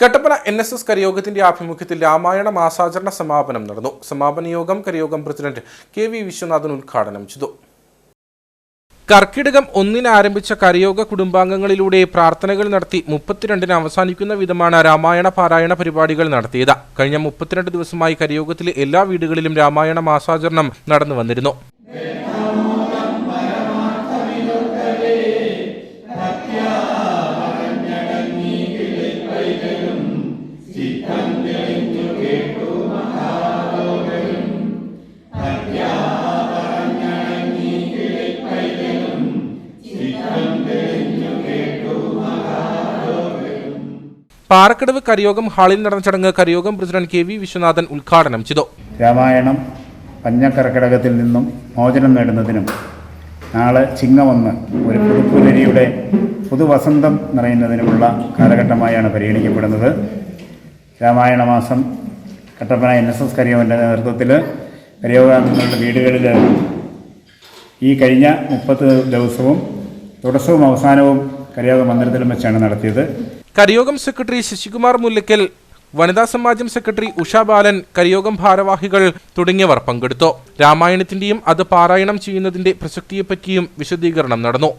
Kattappana N S S കരിയോഗത്തിന്റെ ആഭിമുഖ്യത്തിൽ രാമായണ മാസാചരണ സമാപനം നടന്നു. സമാപന യോഗം കരിയോഗം പ്രസിഡന്റ് കെ വി വിശ്വനാഥൻ ഉദ്ഘാടനം ചെയ്തു. കർക്കിടകം ഒന്നിന് ആരംഭിച്ച കരയോഗ കുടുംബാംഗങ്ങളിലൂടെ പ്രാർത്ഥനകൾ നടത്തി മുപ്പത്തിരണ്ടിന് അവസാനിക്കുന്ന വിധമാണ് രാമായണ പാരായണ പരിപാടികൾ നടത്തിയത്. കഴിഞ്ഞ മുപ്പത്തിരണ്ട് ദിവസമായി കരയോഗത്തിലെ എല്ലാ വീടുകളിലും രാമായണ മാസാചരണം നടന്നു വന്നിരുന്നു. പാറക്കടവ് കരിയോഗം ഹാളിൽ നടന്ന ചടങ്ങ് കരിയോഗം പ്രസിഡന്റ് കെ വി വിശ്വനാഥൻ ഉദ്ഘാടനം ചെയ്തു. രാമായണം പഞ്ഞക്കർക്കിടകത്തിൽ നിന്നും മോചനം നേടുന്നതിനും നാളെ ചിങ്ങമൊന്ന് ഒരു പുതുപ്പുലരിയുടെ പുതുവസന്തം നിറയുന്നതിനുമുള്ള കാലഘട്ടമായാണ് പരിഗണിക്കപ്പെടുന്നത്. രാമായണ മാസം കട്ടപ്പന എൻ എസ് എസ് കരിയോഗന്റെ നേതൃത്വത്തിൽ കരിയോഗാംഗങ്ങളുടെ വീടുകളിൽ ഈ കഴിഞ്ഞ മുപ്പത് ദിവസവും തുടസവും അവസാനവും കരിയോഗ മന്ദിരത്തിലും വെച്ചാണ് നടത്തിയത്. കരിയോഗം സെക്രട്ടറി ശശികുമാർ മുല്ലക്കൽ വനിതാ സമാജം സെക്രട്ടറി ഉഷ ബാലൻ കരയോഗം ഭാരവാഹികൾ തുടങ്ങിയവർ പങ്കെടുത്തു. രാമായണത്തിന്റെയും അത് പാരായണം ചെയ്യുന്നതിന്റെ പ്രസക്തിയെപ്പറ്റിയും വിശദീകരണം നടന്നു.